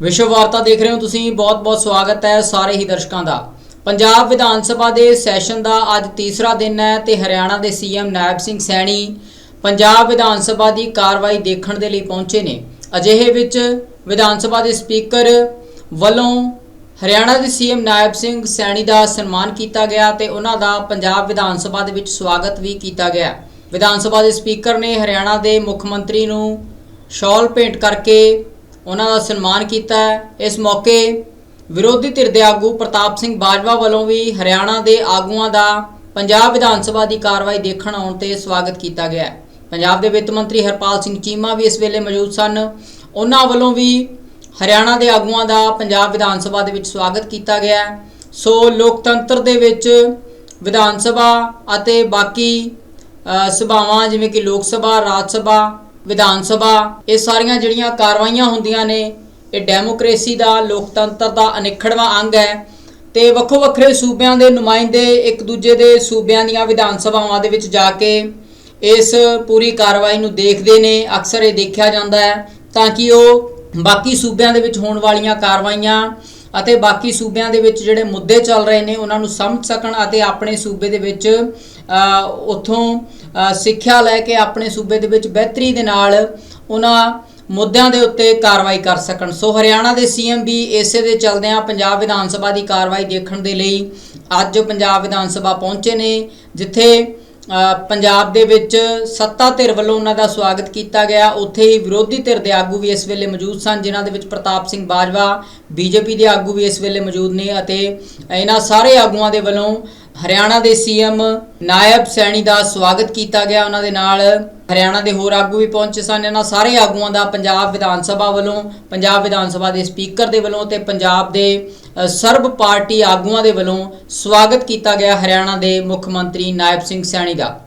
ਵਿਸ਼ਵ ਵਾਰਤਾ ਦੇਖ ਰਹੇ ਹੋ ਤੁਸੀਂ, ਬਹੁਤ-ਬਹੁਤ ਸਵਾਗਤ ਹੈ ਸਾਰੇ ਹੀ ਦਰਸ਼ਕਾਂ ਦਾ। ਪੰਜਾਬ ਵਿਧਾਨ ਸਭਾ ਦੇ ਸੈਸ਼ਨ ਦਾ ਅੱਜ ਤੀਸਰਾ ਦਿਨ ਹੈ ਤੇ ਹਰਿਆਣਾ ਦੇ ਸੀਐਮ ਨਾਇਬ ਸਿੰਘ ਸੈਣੀ ਪੰਜਾਬ ਵਿਧਾਨ ਸਭਾ ਦੀ ਕਾਰਵਾਈ ਦੇਖਣ ਦੇ ਲਈ ਪਹੁੰਚੇ ਨੇ। ਅਜਿਹੇ ਵਿੱਚ ਵਿਧਾਨ ਸਭਾ ਦੇ ਸਪੀਕਰ ਵੱਲੋਂ ਹਰਿਆਣਾ ਦੇ ਸੀਐਮ ਨਾਇਬ ਸਿੰਘ ਸੈਣੀ ਦਾ ਸਨਮਾਨ ਕੀਤਾ ਗਿਆ ਤੇ ਉਹਨਾਂ ਦਾ ਪੰਜਾਬ ਵਿਧਾਨ ਸਭਾ ਦੇ ਵਿੱਚ ਸਵਾਗਤ ਵੀ ਕੀਤਾ ਗਿਆ। ਵਿਧਾਨ ਸਭਾ ਦੇ ਸਪੀਕਰ ਨੇ ਹਰਿਆਣਾ ਦੇ ਮੁੱਖ ਮੰਤਰੀ ਨੂੰ ਸ਼ਾਲ ਭੇਂਟ ਕਰਕੇ ਉਹਨਾਂ ਦਾ ਸਨਮਾਨ ਕੀਤਾ ਹੈ। ਇਸ ਮੌਕੇ ਵਿਰੋਧੀ ਧਿਰ ਦੇ ਆਗੂ ਪ੍ਰਤਾਪ ਸਿੰਘ ਬਾਜਵਾ ਵੱਲੋਂ ਵੀ ਹਰਿਆਣਾ ਦੇ ਆਗੂਆਂ ਦਾ ਪੰਜਾਬ ਵਿਧਾਨ ਸਭਾ ਦੀ ਕਾਰਵਾਈ ਦੇਖਣ ਆਉਣ ਤੇ ਸਵਾਗਤ ਕੀਤਾ ਗਿਆ ਪੰਜਾਬ ਦੇ ਵਿੱਤ ਮੰਤਰੀ ਹਰਪਾਲ ਸਿੰਘ ਚੀਮਾ ਵੀ ਇਸ ਵੇਲੇ ਮੌਜੂਦ ਸਨ। ਉਹਨਾਂ ਵੱਲੋਂ ਵੀ ਹਰਿਆਣਾ ਦੇ ਆਗੂਆਂ ਦਾ ਪੰਜਾਬ ਵਿਧਾਨ ਸਭਾ ਦੇ ਵਿੱਚ ਸਵਾਗਤ ਕੀਤਾ ਗਿਆ ਸੋ ਲੋਕਤੰਤਰ ਦੇ ਵਿੱਚ ਵਿਧਾਨ ਸਭਾ ਅਤੇ ਬਾਕੀ ਸਭਾਵਾਂ ਜਿਵੇਂ ਕਿ ਲੋਕ ਸਭਾ, ਰਾਜ ਸਭਾ ਵਿਧਾਨ ਸਭਾ, ਇਹ ਸਾਰੀਆਂ ਜਿਹੜੀਆਂ ਕਾਰਵਾਈਆਂ ਹੁੰਦੀਆਂ ਨੇ, ਇਹ ਡੈਮੋਕ੍ਰੇਸੀ ਦਾ, ਲੋਕਤੰਤਰ ਦਾ ਅਨਿੱਖੜਵਾਂ ਅੰਗ ਹੈ ਤੇ ਵੱਖੋ ਵੱਖਰੇ ਸੂਬਿਆਂ ਦੇ ਨੁਮਾਇੰਦੇ ਇੱਕ ਦੂਜੇ ਦੇ ਸੂਬਿਆਂ ਦੀਆਂ ਵਿਧਾਨ ਸਭਾਵਾਂ ਦੇ ਵਿੱਚ ਜਾ ਕੇ ਇਸ ਪੂਰੀ ਕਾਰਵਾਈ ਨੂੰ ਦੇਖਦੇ ਨੇ, ਅਕਸਰ ਇਹ ਦੇਖਿਆ ਜਾਂਦਾ ਹੈ ਤਾਂ ਕਿ ਉਹ ਬਾਕੀ ਸੂਬਿਆਂ ਦੇ ਵਿੱਚ ਹੋਣ ਵਾਲੀਆਂ ਕਾਰਵਾਈਆਂ ਅਤੇ ਬਾਕੀ ਸੂਬਿਆਂ ਦੇ ਵਿੱਚ ਜਿਹੜੇ ਮੁੱਦੇ ਚੱਲ ਰਹੇ ਨੇ ਉਹਨਾਂ ਨੂੰ ਸਮਝ ਸਕਣ ਅਤੇ ਆਪਣੇ ਸੂਬੇ ਦੇ ਵਿੱਚ ਅ, ਉੱਥੋਂ ਸਿੱਖਿਆ ਲੈ ਕੇ ਆਪਣੇ ਸੂਬੇ ਦੇ ਵਿੱਚ ਬਿਹਤਰੀ ਦੇ ਨਾਲ ਉਹਨਾਂ ਮੁੱਦਿਆਂ ਦੇ ਉੱਤੇ ਕਾਰਵਾਈ ਕਰ ਸਕਣ। ਸੋ ਹਰਿਆਣਾ ਦੇ ਸੀਐਮ ਵੀ ਇਸੇ ਦੇ ਚੱਲਦਿਆਂ ਪੰਜਾਬ ਵਿਧਾਨ ਸਭਾ ਦੀ ਕਾਰਵਾਈ ਦੇਖਣ ਦੇ ਲਈ ਅੱਜ ਪੰਜਾਬ ਵਿਧਾਨ ਸਭਾ ਪਹੁੰਚੇ ਨੇ ਜਿੱਥੇ ਪੰਜਾਬ ਦੇ ਵਿੱਚ ਸੱਤਾ ਧਿਰ ਵੱਲੋਂ ਉਹਨਾਂ ਦਾ ਸਵਾਗਤ ਕੀਤਾ ਗਿਆ। ਉੱਥੇ ਹੀ ਵਿਰੋਧੀ ਧਿਰ ਦੇ ਆਗੂ ਵੀ ਇਸ ਵੇਲੇ ਮੌਜੂਦ ਸਨ, ਜਿਨ੍ਹਾਂ ਦੇ ਵਿੱਚ ਪ੍ਰਤਾਪ ਸਿੰਘ ਬਾਜਵਾ, ਬੀਜੇਪੀ ਦੇ ਆਗੂ ਵੀ ਇਸ ਵੇਲੇ ਮੌਜੂਦ ਨੇ ਅਤੇ ਇਹਨਾਂ ਸਾਰੇ ਆਗੂਆਂ ਦੇ ਵੱਲੋਂ ਹਰਿਆਣਾ ਦੇ ਸੀਐਮ ਨਾਇਬ ਸੈਣੀ ਦਾ ਸਵਾਗਤ ਕੀਤਾ ਗਿਆ। ਉਹਨਾਂ ਦੇ ਨਾਲ ਹਰਿਆਣਾ ਦੇ ਹੋਰ ਆਗੂ ਵੀ ਪਹੁੰਚੇ ਸਨ। ਇਹਨਾਂ ਸਾਰੇ ਆਗੂਆਂ ਦਾ ਪੰਜਾਬ ਵਿਧਾਨ ਸਭਾ ਵੱਲੋਂ, ਪੰਜਾਬ ਵਿਧਾਨ ਸਭਾ ਦੇ ਸਪੀਕਰ ਦੇ ਵੱਲੋਂ ਤੇ ਪੰਜਾਬ ਦੇ ਸਰਬ ਪਾਰਟੀ ਆਗੂਆਂ ਦੇ ਵੱਲੋਂ ਸਵਾਗਤ ਕੀਤਾ ਗਿਆ ਹਰਿਆਣਾ ਦੇ ਮੁੱਖ ਮੰਤਰੀ ਨਾਇਬ ਸਿੰਘ ਸੈਣੀ ਦਾ।